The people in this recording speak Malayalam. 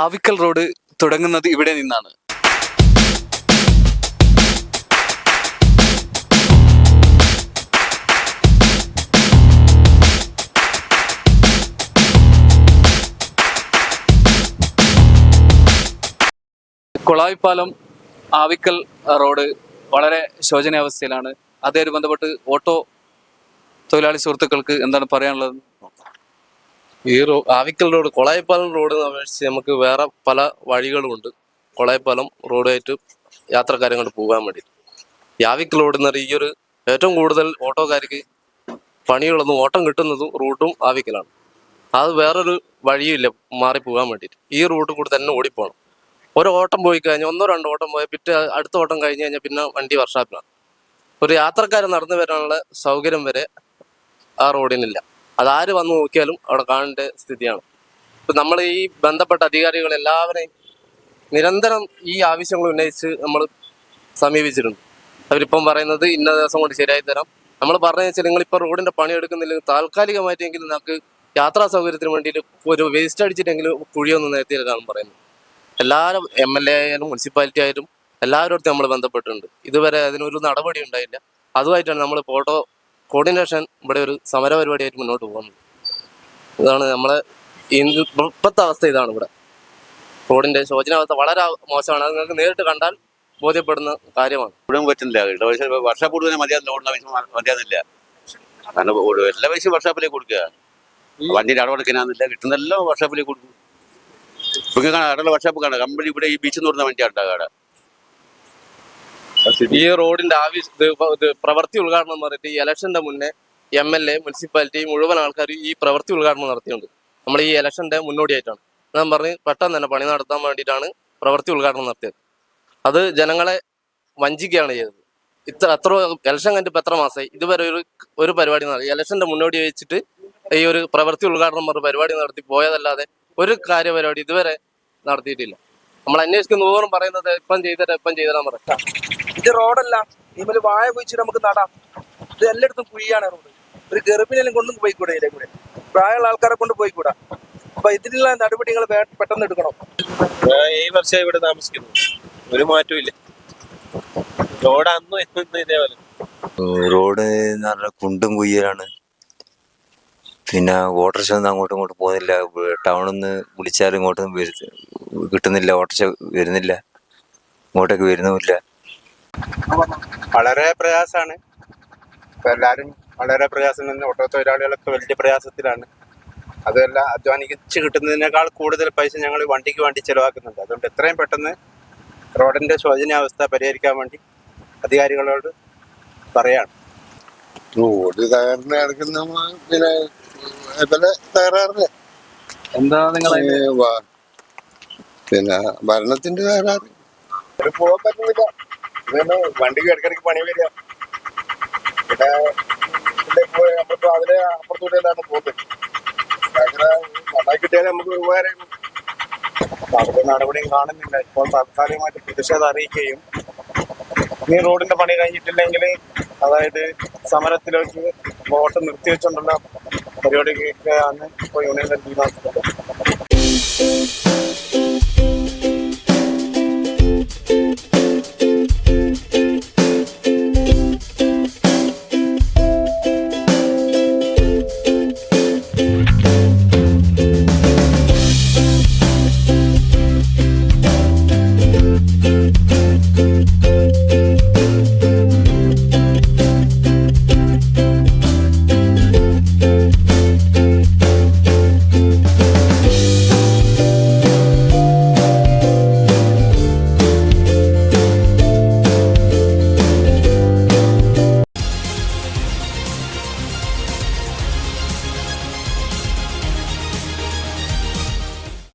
ആവിക്കൽ റോഡ് തുടങ്ങുന്നത് ഇവിടെ നിന്നാണ്. കൊളായിപ്പാലം ആവിക്കൽ റോഡ് വളരെ ശോചനീയാവസ്ഥയിലാണ്. അതേ ബന്ധപ്പെട്ട് ഓട്ടോ തൊഴിലാളി സുഹൃത്തുക്കൾക്ക് എന്താണ് പറയാനുള്ളത്? ഈ റോ ആവിക്കൽ റോഡ് കൊളായിപ്പാലം റോഡ് അപേക്ഷിച്ച് നമുക്ക് വേറെ പല വഴികളുമുണ്ട്. കൊളായിപ്പാലം റോഡായിട്ട് യാത്രക്കാരെ കൊണ്ട് പോകാൻ വേണ്ടി ആവിക്കൽ റോഡ് എന്ന് പറയുന്ന ഈ ഒരു ഏറ്റവും കൂടുതൽ ഓട്ടോക്കാർക്ക് പണിയുള്ളതും ഓട്ടം കിട്ടുന്നതും റൂട്ടും ആവിക്കലാണ്. അത് വേറൊരു വഴിയില്ല മാറി പോകാൻ വേണ്ടിയിട്ട്. ഈ റൂട്ട് കൂടി തന്നെ ഓടിപ്പോണം. ഒരു ഓട്ടം പോയി കഴിഞ്ഞാൽ ഒന്നോ രണ്ടോ ഓട്ടം പോയാൽ പിറ്റേ അടുത്ത ഓട്ടം കഴിഞ്ഞ് കഴിഞ്ഞാൽ പിന്നെ വണ്ടി വർഷാപ്പിലാണ്. ഒരു യാത്രക്കാരൻ നടന്നു വരാനുള്ള സൗകര്യം വരെ ആ റോഡിനില്ല. അതാര് വന്ന് നോക്കിയാലും അവിടെ കാണേണ്ട സ്ഥിതിയാണ്. ഇപ്പൊ നമ്മൾ ഈ ബന്ധപ്പെട്ട അധികാരികൾ എല്ലാവരെയും നിരന്തരം ഈ ആവശ്യങ്ങൾ ഉന്നയിച്ച് നമ്മൾ സമീപിച്ചിട്ടുണ്ട്. അവരിപ്പം പറയുന്നത് ഇന്ന ദിവസം കൊണ്ട് ശരിയായി തരാം. നമ്മൾ പറഞ്ഞു വെച്ചാൽ നിങ്ങളിപ്പോൾ റോഡിന്റെ പണി എടുക്കുന്നില്ലെങ്കിൽ താൽക്കാലികമായിട്ടെങ്കിലും നമുക്ക് യാത്രാ സൗകര്യത്തിന് വേണ്ടിയിട്ട് ഒരു വേസ്റ്റ് അടിച്ചിട്ടെങ്കിലും കുഴിയൊന്ന് നിരത്തിയെടുക്കാനും പറയുന്നത് എല്ലാവരും എം എൽ എ ആയാലും മുനിസിപ്പാലിറ്റി ആയാലും എല്ലാവരോടത്തും നമ്മൾ ബന്ധപ്പെട്ടിട്ടുണ്ട്. ഇതുവരെ അതിനൊരു നടപടി ഉണ്ടായില്ല. അതുമായിട്ടാണ് നമ്മൾ ഫോട്ടോ കോർഡിനേഷൻ ഇവിടെ ഒരു സമര പരിപാടിയായിട്ട് മുന്നോട്ട് പോകുന്നത് ഇതാണ് നമ്മളെ ഇന്ന് ഇപ്പോഴത്തെ അവസ്ഥ ഇതാണ് ഇവിടെ. റോഡിന്റെ ശോചനാവസ്ഥ വളരെ മോശമാണ്. അത് നിങ്ങൾക്ക് നേരിട്ട് കണ്ടാൽ ബോധ്യപ്പെടുന്ന കാര്യമാണ്. ഇവിടെ പറ്റുന്നില്ല. ഇടവശ വർഷാപ്പ് തന്നെ മതിയാകുന്നില്ല ഓടുന്ന പൈസ മതിയാകുന്നില്ല കാരണം എല്ലാ പൈസയും വർഷാപ്പിലേക്ക് കൊടുക്കുക. വണ്ടിയുടെ അടവടക്കിനാന്നില്ല കിട്ടുന്നെല്ലാം വർഷാപ്പിലേക്ക് കൊടുക്കും. ഇപ്പൊ കാണാം അടല വർഷാപ്പ് കാണാം കമ്പനി ഇവിടെ ഈ ബീച്ചിൽ നിന്ന് വരുന്ന വണ്ടി ഉണ്ടാകാട ഈ റോഡിന്റെ ആവശ്യ പ്രവൃത്തി ഉദ്ഘാടനം എന്ന് പറഞ്ഞിട്ട് ഈ ഇലക്ഷന്റെ മുന്നേ എം എൽ എ മുനിസിപ്പാലിറ്റി മുഴുവൻ ആൾക്കാർ ഈ പ്രവൃത്തി ഉദ്ഘാടനം നടത്തിയിട്ടുണ്ട്. നമ്മൾ ഈ ഇലക്ഷന്റെ മുന്നോടിയായിട്ടാണ്. ഞാൻ പറഞ്ഞ് പെട്ടെന്ന് തന്നെ പണി നടത്താൻ വേണ്ടിയിട്ടാണ് പ്രവൃത്തി ഉദ്ഘാടനം നടത്തിയത്. അത് ജനങ്ങളെ വഞ്ചിക്കുകയാണ് ചെയ്തത്. ഇത്ര അത്ര ഇലക്ഷൻ കഴിഞ്ഞിട്ട് എത്ര മാസമായി ഇതുവരെ ഒരു ഒരു പരിപാടി നടത്തി ഇലക്ഷന്റെ മുന്നോടി വെച്ചിട്ട് ഈ ഒരു പ്രവൃത്തി ഉദ്ഘാടനം പറഞ്ഞ പരിപാടി നടത്തി പോയതല്ലാതെ ഒരു കാര്യപരിപാടി ഇതുവരെ നടത്തിയിട്ടില്ല. നമ്മൾ അന്വേഷിക്കുന്ന തോറും പറയുന്നത് ഇപ്പം ചെയ്തരാ ഇപ്പം ചെയ്തരാൻ പറയും ഇത് റോഡല്ല. ഇമ്മൽ വാഴ കുഴിച്ചിട്ട് നമുക്ക് നടാം. ഇത് എല്ലായിടത്തും കുഴിയാണ് റോഡ്. ഒരു ഗർഭിണിയെല്ലാം കൊണ്ടും പോയിക്കൂടെ ഇതിലെ കൂടെ. പ്രായമുള്ള ആൾക്കാരെ കൊണ്ട് പോയിക്കൂടാ. അപ്പൊ ഇതിനുള്ള നടപടികൾ പെട്ടെന്ന് എടുക്കണം. ഞാൻ ഈ വർഷം ഇവിടെ താമസിക്കുന്നു. ഒരു മാറ്റവും ഇല്ല. റോഡ് അന്നും ഇന്നും ഇതേപോലെ. റോഡ് നല്ല കുണ്ടും കുയ്യലാണ് പിന്നെ ഓട്ടോറിക്ഷ ഒന്നും അങ്ങോട്ടും ഇങ്ങോട്ടും പോകുന്നില്ല. ടൗണിൽ നിന്ന് വിളിച്ചാലും ഇങ്ങോട്ടൊന്നും കിട്ടുന്നില്ല. ഓട്ടോറിക്ഷ വരുന്നില്ല. ഇങ്ങോട്ടേക്ക് വരുന്നുമില്ല. വളരെ പ്രയാസമാണ്. ഇപ്പം എല്ലാവരും വളരെ പ്രയാസം തന്നെ ഓട്ടോ തൊഴിലാളികളൊക്കെ വലിയ പ്രയാസത്തിലാണ്. അതല്ല അധ്വാനിച്ച് കിട്ടുന്നതിനേക്കാൾ കൂടുതൽ പൈസ ഞങ്ങൾ വണ്ടിക്ക് വേണ്ടി ചെലവാക്കുന്നുണ്ട്. അതുകൊണ്ട് എത്രയും പെട്ടെന്ന് റോഡിന്റെ ശോചനീയാവസ്ഥ പരിഹരിക്കാൻ വേണ്ടി അധികാരികളോട് പറയാണ്. റോഡ് തകർന്ന് കിടക്കുന്ന പിന്നെ തകരാറില്ല എന്താ നിങ്ങൾ പിന്നെ ഭരണത്തിന്റെ തകരാറ്. ഒരു പോകാൻ പറ്റുന്നില്ല. ഇതാണ് വണ്ടിക്ക് ഇടയ്ക്കിടയ്ക്ക് പണി വരിക. പിന്നെ നമ്മളിപ്പോ അതിലെ അപ്പുറത്തൂടെയാണ് പോകുന്നത്. അങ്ങനെ നന്നായി കിട്ടിയാലേ നമുക്ക് ഉപകാരം. അവിടെ നടപടിയും കാണുന്നില്ല. ഇപ്പോൾ താൽക്കാലികമായിട്ട് പ്രതിഷേധം അറിയിക്കുകയും ഇനി റോഡിന്റെ പണി കഴിഞ്ഞിട്ടില്ലെങ്കിൽ അതായത് സമരത്തിലേക്ക് വോട്ട് നിർത്തിവെച്ചുകൊണ്ടുള്ള പരിപാടിക്ക് ആണ് ഇപ്പോൾ യൂണിയൻ തീരുമാനിച്ചിട്ടുള്ളത്